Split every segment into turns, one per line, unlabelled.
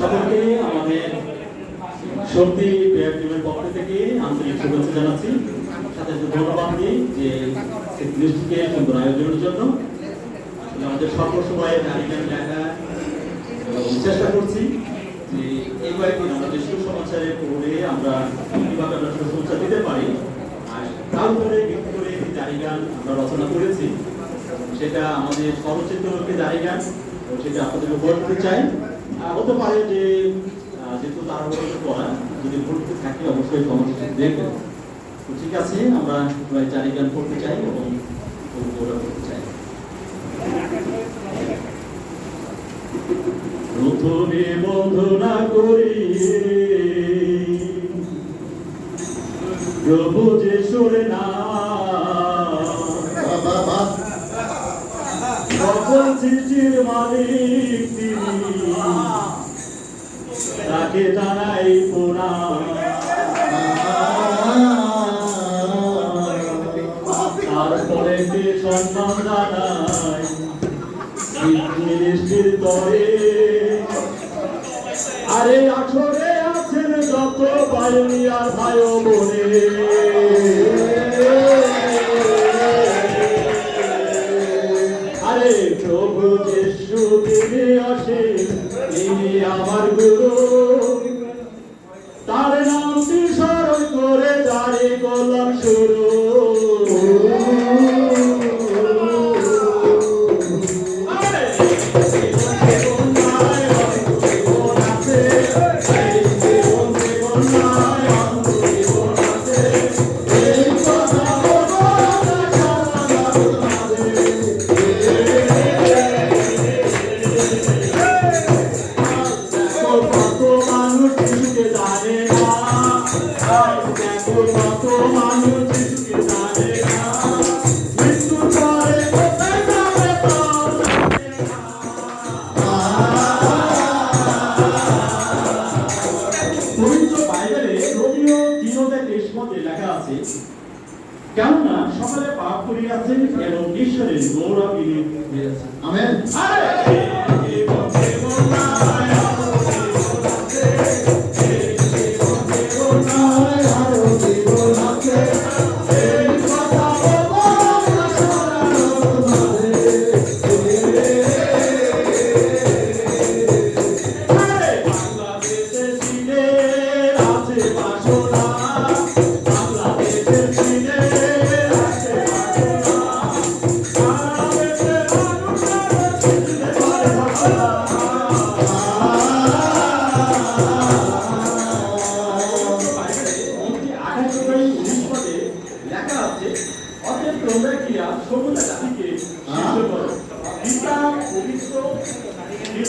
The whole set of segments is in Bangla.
সকলকে আমাদের শক্তি প্রেয়ার পক্ষ থেকে আন্তরিক শুভেচ্ছা জানাচ্ছি। সাথে ধন্যবাদ দিই যে জিনিসটিকে সুন্দর আয়োজনের জন্য। আমাদের স্বল্প সময়ে তালিকার দেখা চেষ্টা করছি যে এই কয়েকদিন আমরা যে সুসমাচারে পড়ে আমরা কীভাবে আমরা সুসমাচার দিতে পারি, আর তার উপরে ভিত্তি করে একটি জারি গান আমরা রচনা করেছি, সেটা আমাদের একটি জারি গান সেটা আপনাদের উপহার দিতে চাই। হতে পারে যে যেহেতু যদি ত্রুটি থাকে, অবশ্যই ঠিক আছে, আমরা সবাই জারি গান করতে চাই এবং করতে চাই। প্রথমে করি। প্রভু যে সরে না। সকল সৃষ্টির মালিক তিনি। তাকে জানাই প্রণাম। তারপরে কে সম্মান জানাই সৃষ্টির তরে আরে আছরে আছেন যত বায়ুনি আর ভাই বনে আরে প্রভু কেননা সকালে পাপ করিয়াছেন এবং ঈশ্বরের গৌরব হইয়াছে
আমেন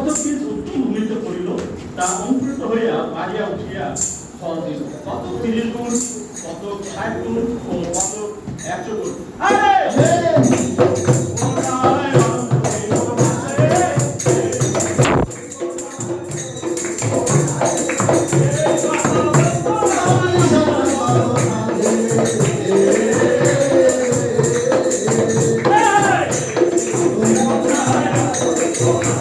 পদক্ষেপ অতি উন্নীত করিল তা অঙ্কুরিত হইয়া বাড়িয়া উঠিয়া ফল দিল কত তিরিশ গুণ কত ষাট গুণ ও কত একশো গুণ। Oh,